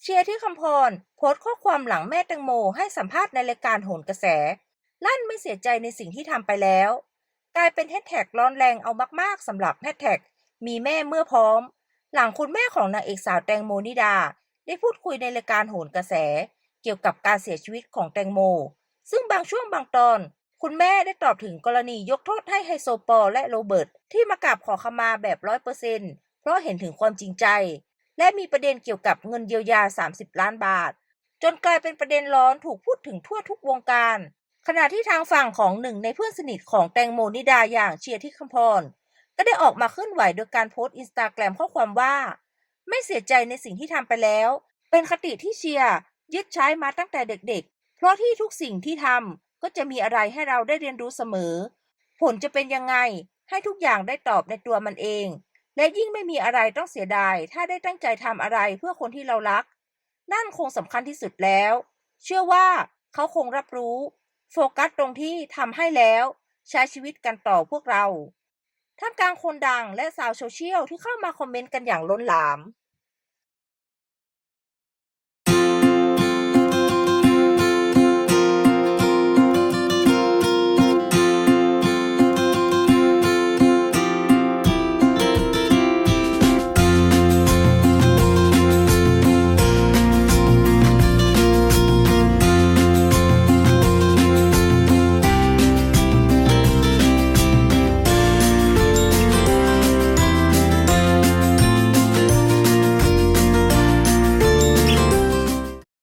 เชียร์ที่คำพรโพสต์ข้อความหลังแม่แตงโมให้สัมภาษณ์ในรายการโหนกระแส ลั่นไม่เสียใจในสิ่งที่ทำไปแล้ว กลายเป็นแฮชแท็กร้อนแรงเอามากๆสำหรับแฮชแท็กมีแม่เมื่อพร้อม หลังคุณแม่ของนางเอกสาวแตงโมนิดา ได้พูดคุยในรายการโหนกระแส เกี่ยวกับการเสียชีวิตของแตงโม ซึ่งบางช่วงบางตอน คุณแม่ได้ตอบถึงกรณียกโทษให้ไฮโซปอลและโรเบิร์ตที่มากราบขอขมาแบบร้อยเปอร์เซ็นต์เพราะเห็นถึงความจริงใจ และมีประเด็นเกี่ยวกับเงินเยียวยา 30 ล้านบาท จนกลายเป็นประเด็นร้อนถูกพูดถึงทั่วทุกวงการ ขณะที่ทางฝั่งของหนึ่งในเพื่อนสนิทของแตงโมนิดาอย่างเชียร์ที่คำพร ก็ได้ออกมาเคลื่อนไหวโดยการโพสต์อินสตาแกรมข้อความว่า ไม่เสียใจในสิ่งที่ทำไปแล้ว เป็นคติที่เชียร์ยึดใช้มาตั้งแต่เด็กๆ เพราะที่ทุกสิ่งที่ทำก็จะมีอะไรให้เราได้เรียนรู้เสมอ ผลจะเป็นยังไงให้ทุกอย่างได้ตอบในตัวมันเอง และยิ่งไม่มีอะไรต้องเสียดาย ถ้าได้ตั้งใจทำอะไรเพื่อคนที่เรารัก นั่นคงสำคัญที่สุดแล้ว เชื่อว่าเขาคงรับรู้ โฟกัสตรงที่ทำให้แล้ว ใช้ชีวิตกันต่อพวกเราท่ามกลางคนดังและสาวโซเชียลที่เข้ามาคอมเมนต์กันอย่างล้นหลาม